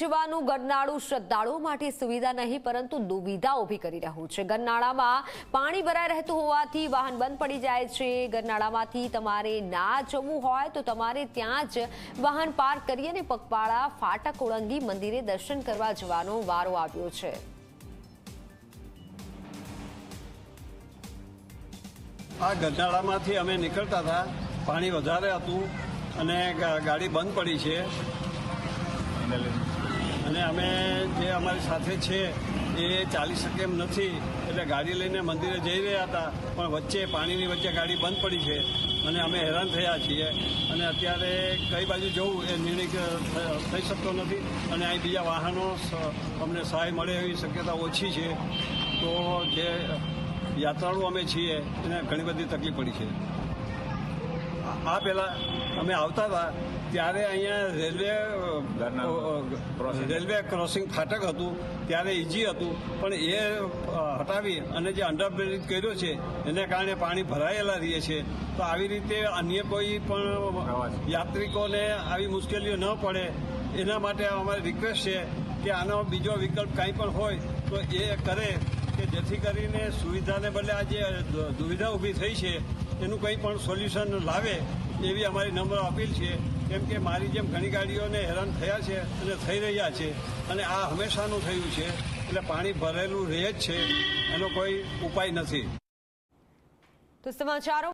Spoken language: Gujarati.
જવાનું ગરનાળું શ્રદ્ધાળુઓ માટે સુવિધા નહીં, પરંતુ દુવિધા ઊભી કરી રહ્યું છે. ગરનાળામાં પાણી ભરાઈ રહેતું હોવાથી વાહન બંધ પડી જાય છે. ગરનાળામાંથી તમારે ના જવું હોય તો તમારે ત્યાં જ વાહન પાર્ક કરી અને પગપાળા, ફાટક, ઓળંગી મંદિરે દર્શન કરવા જવાનો વારો આવ્યો છે. આ ગઢાળામાંથી અમે નીકળતા હતા. પાણી વધારે હતું અને ગાડી બંધ પડી છે. અને અમે જે અમારી સાથે છે, એ ચાલી શકે એમ નથી. એટલે ગાડી લઈને મંદિરે જઈ રહ્યા હતા, પણ વચ્ચે, પાણીની વચ્ચે ગાડી બંધ પડી છે. અને અમે હેરાન થયા છીએ. અને અત્યારે કઈ બાજુ જવું એ નિર્ણય થઈ શકતો નથી. અને અહીં બીજા વાહનો અમને સહાય મળે એવી શક્યતા ઓછી છે. તો જે યાત્રાળુ અમે છીએ, એને ઘણી બધી તકલીફ પડી છે. આ પહેલાં અમે આવતા હતા ત્યારે અહીંયા રેલવે રેલવે ક્રોસિંગ ફાટક હતું ત્યારે ઇઝી હતું. પણ એ હટાવી અને જે અંડરબ્રિજ કર્યો છે એને કારણે પાણી ભરાયેલા રહીએ છે. તો આવી રીતે અન્ય કોઈ પણ યાત્રિકોને આવી મુશ્કેલીઓ ન પડે. એના માટે અમારી રિક્વેસ્ટ છે કે આનો બીજો વિકલ્પ કાંઈ પણ હોય તો એ કરે કે જેથી કરીને સુવિધાને બદલે આ જે દુવિધા ઊભી થઈ છે એનું કંઈ પણ સોલ્યુશન લાવે એવી અમારી નમ્ર અપીલ છે. કેમ કે મારી જેમ ઘણી ગાડીઓને હેરાન થયા છે અને થઈ રહ્યા છે અને આ હંમેશાનું થયું છે. એટલે પાણી ભરેલું રહે જ છે. એનો કોઈ ઉપાય નથી. તો સમાચારો